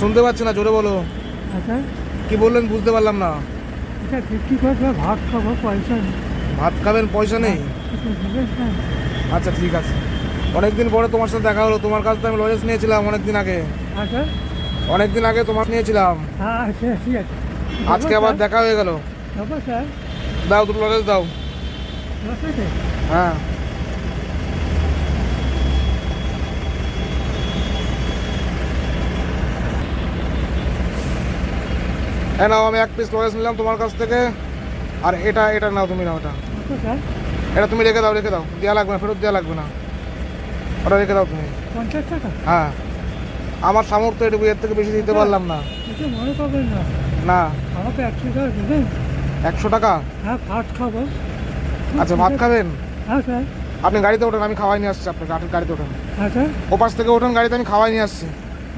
শুনতে পাচ্ছি না জোরে বলো। আচ্ছা। কি বললেন বুঝতে পারলাম না। করবে ভাত খাব পয়সা নেই। ভাত খাবেন পয়সা নেই? না আচ্ছা ঠিক আছে। অনেকদিন পরে তোমার সাথে দেখা হলো। তোমার কাছ থেকে আমি লজেন্স নিয়েছিলাম অনেকদিন আগে। আচ্ছা। অনেকদিন আগে তোমার নিয়েছিলাম। হ্যাঁ আচ্ছা আজকে আবার দেখা হয়ে গেল। দাও দুটো লজেন্স দাও। হ্যাঁ। হ্যাঁ নাও আমি এক পিস লজেন্স নিলাম তোমার কাছ থেকে। আর এটা এটা নাও তুমি নাও এটা। এটা তুমি রেখে দাও রেখে দাও। দেওয়া লাগবে না ফেরত দেওয়া লাগবে না। ওটা রেখে দাও তুমি। পঞ্চাশ টাকা? হ্যাঁ। আমার সামর্থ্য এটুকু এর থেকে বেশি দিতে পারলাম না। মনে করবেন না। না। আমাকে একশো টাকা দেবেন? একশো টাকা? হ্যাঁ ভাত খাব। আচ্ছা ভাত খাবেন? হ্যাঁ স্যার। আপনি গাড়িতে ওঠেন আমি খাওয়াই নিয়ে আসছি আপনাকে গাড়িতে ওঠেন। হ্যাঁ স্যার। ওপাশ থেকে ওঠেন গাড়িতে আমি খাওয়াই নিয়ে আসছি।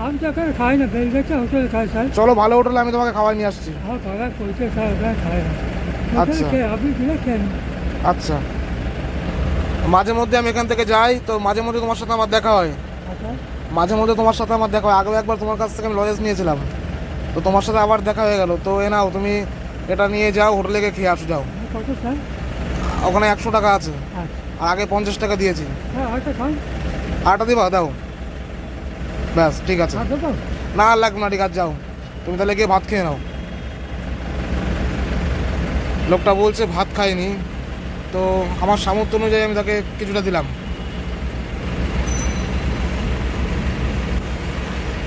আমি তো এখানে খাই না বেলগেছে হোটেলে খাই স্যার। চলো ভালো হোটেলে আমি তোমাকে খাওয়াই নিয়ে আসছি। আমার স্যার ওখানে খাই না। আচ্ছা। আপনি খেয়ে আচ্ছা। মাঝে মধ্যে আমি এখান থেকে যাই তো মাঝে মধ্যে তোমার সাথে আমার দেখা হয়। আচ্ছা। মাঝে মধ্যে তোমার সাথে আমার দেখা হয়। আগেও একবার তোমার কাছ থেকে আমি লজেন্স নিয়েছিলাম। তো তোমার সাথে আবার দেখা হয়ে গেল। তো এ নাও তুমি এটা নিয়ে যাও হোটেলে গিয়ে খেয়ে আসো যাও। কত ওখানে একশো টাকা আছে। আচ্ছা। আর আগে পঞ্চাশ টাকা দিয়েছি। হ্যাঁ আটা দিবা? দাও। ব্যাস ঠিক আছে। না আর লাগবে না ঠিক আছে যাও। তুমি তাহলে গিয়ে ভাত খেয়ে নাও। লোকটা বলছে ভাত খায়নি তো আমার সামর্থ্য অনুযায়ী আমি তাকে কিছুটা দিলাম।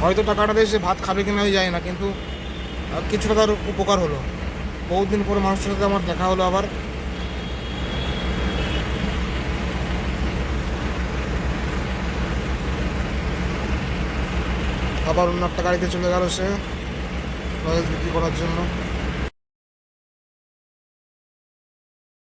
হয়তো টাকাটা দিয়ে সে ভাত খাবে কিনা আমি জানি না কিন্তু কিছুটা তার উপকার হলো। বহুদিন পরে মানুষের সাথে আমার দেখা হলো আবার। আবার অন্য একটা গাড়িতে চলে গেল সে। বিক্রি করার জন্য।